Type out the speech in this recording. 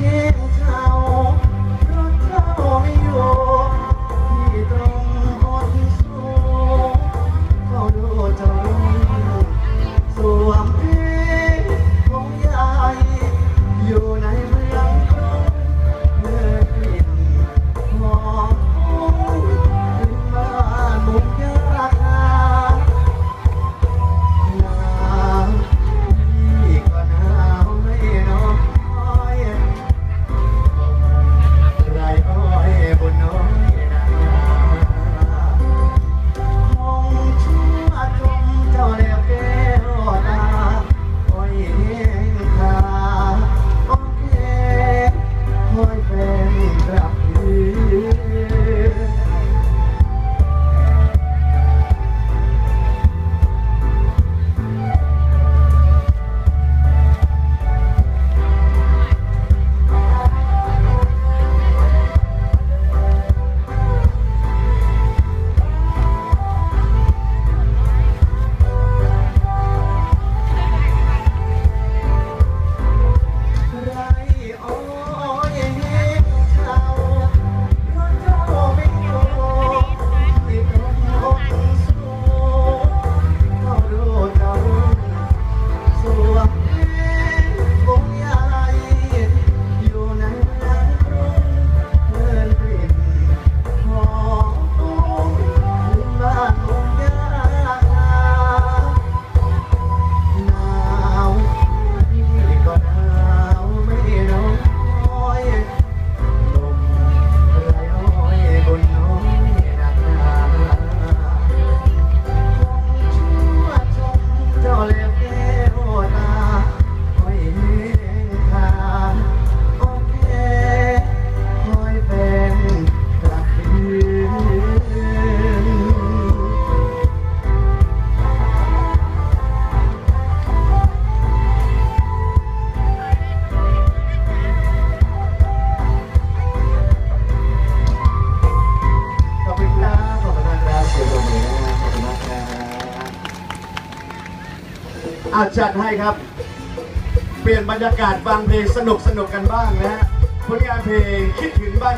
Yeah. อาจัดให้ครับ เปลี่ยนบรรยากาศฟังเพลงสนุกสนุกกันบ้างนะฮะผลงานเพลงคิดถึงบ้าน